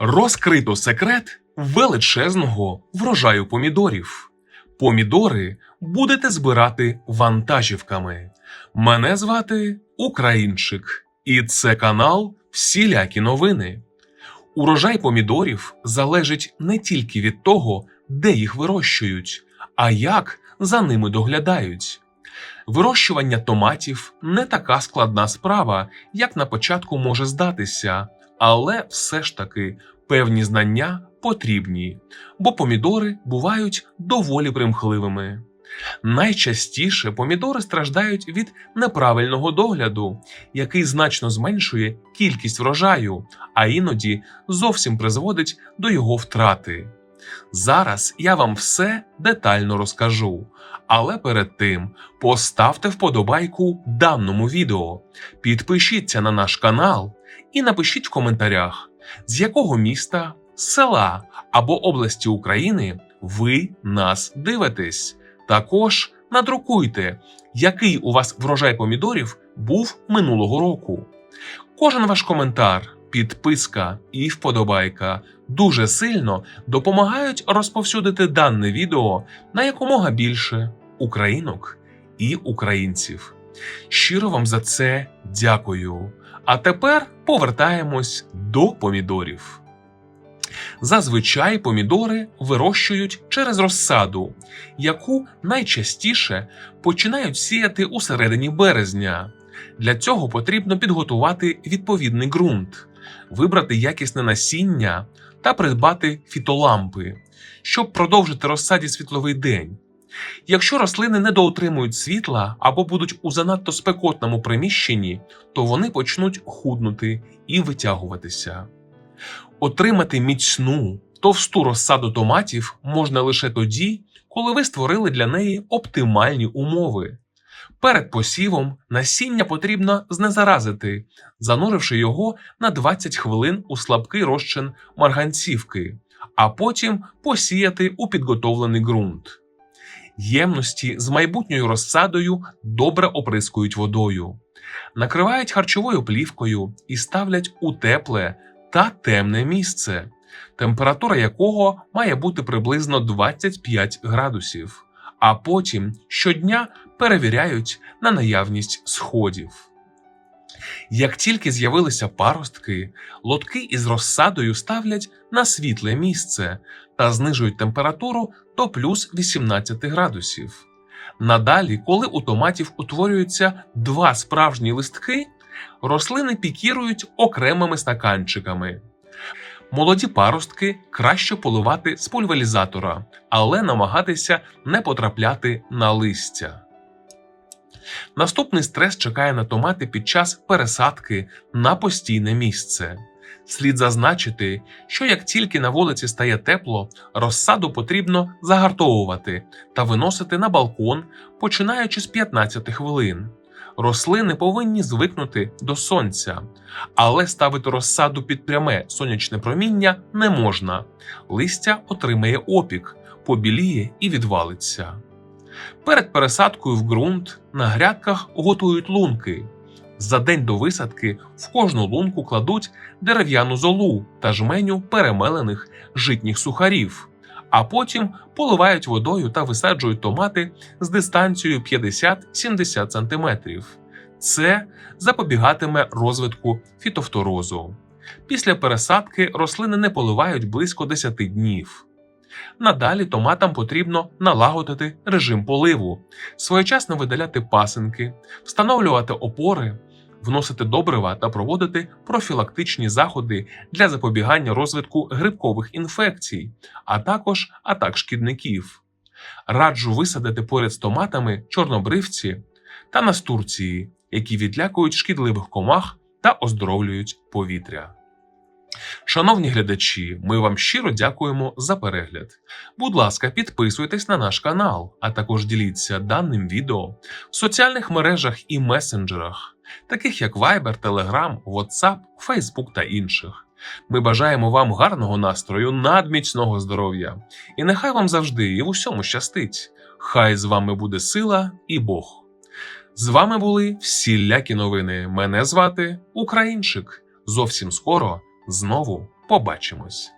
Розкрито секрет величезного врожаю помідорів. Помідори будете збирати вантажівками. Мене звати Українчик, і це канал Всілякі новини. Урожай помідорів залежить не тільки від того, де їх вирощують, а як за ними доглядають. Вирощування томатів не така складна справа, як на початку може здатися, але все ж таки певні знання потрібні, бо помідори бувають доволі примхливими. Найчастіше помідори страждають від неправильного догляду, який значно зменшує кількість врожаю, а іноді зовсім призводить до його втрати. Зараз я вам все детально розкажу, але перед тим поставте вподобайку даному відео, підпишіться на наш канал і напишіть в коментарях, з якого міста, села або області України ви нас дивитесь. Також надрукуйте, який у вас врожай помідорів був минулого року. Кожен ваш коментар, підписка і вподобайка дуже сильно допомагають розповсюдити дане відео на якомога більше українок і українців. Щиро вам за це дякую. А тепер повертаємось до помідорів. Зазвичай помідори вирощують через розсаду, яку найчастіше починають сіяти у середині березня. Для цього потрібно підготувати відповідний ґрунт, вибрати якісне насіння та придбати фітолампи, щоб продовжити розсаді світловий день. Якщо рослини недоотримують світла або будуть у занадто спекотному приміщенні, то вони почнуть худнути і витягуватися. Отримати міцну, товсту розсаду томатів можна лише тоді, коли ви створили для неї оптимальні умови. Перед посівом насіння потрібно знезаразити, зануривши його на 20 хвилин у слабкий розчин марганцівки, а потім посіяти у підготовлений ґрунт. Ємності з майбутньою розсадою добре оприскують водою, накривають харчовою плівкою і ставлять у тепле та темне місце, температура якого має бути приблизно 25 градусів, а потім щодня перевіряють на наявність сходів. Як тільки з'явилися паростки, лотки із розсадою ставлять на світле місце та знижують температуру до плюс 18 градусів. Надалі, коли у томатів утворюються два справжні листки, рослини пікірують окремими стаканчиками. Молоді паростки краще поливати з пульверізатора, але намагатися не потрапляти на листя. Наступний стрес чекає на томати під час пересадки на постійне місце. Слід зазначити, що як тільки на вулиці стає тепло, розсаду потрібно загартовувати та виносити на балкон, починаючи з 15 хвилин. Рослини повинні звикнути до сонця, але ставити розсаду під пряме сонячне проміння не можна. Листя отримає опік, побіліє і відвалиться. Перед пересадкою в ґрунт на грядках готують лунки. За день до висадки в кожну лунку кладуть дерев'яну золу та жменю перемелених житніх сухарів, а потім поливають водою та висаджують томати з дистанцією 50-70 см. Це запобігатиме розвитку фітофторозу. Після пересадки рослини не поливають близько 10 днів. Надалі томатам потрібно налагодити режим поливу, своєчасно видаляти пасинки, встановлювати опори, вносити добрива та проводити профілактичні заходи для запобігання розвитку грибкових інфекцій, а також атак шкідників. Раджу висадити поряд з томатами чорнобривці та настурції, які відлякують шкідливих комах та оздоровлюють повітря. Шановні глядачі, ми вам щиро дякуємо за перегляд. Будь ласка, підписуйтесь на наш канал, а також діліться даним відео в соціальних мережах і месенджерах, таких як Viber, Telegram, WhatsApp, Facebook та інших. Ми бажаємо вам гарного настрою, надміцного здоров'я, і нехай вам завжди і в усьому щастить. Хай з вами буде сила і Бог. З вами були всілякі новини. Мене звати Українчик. Зовсім скоро знову Побачимось!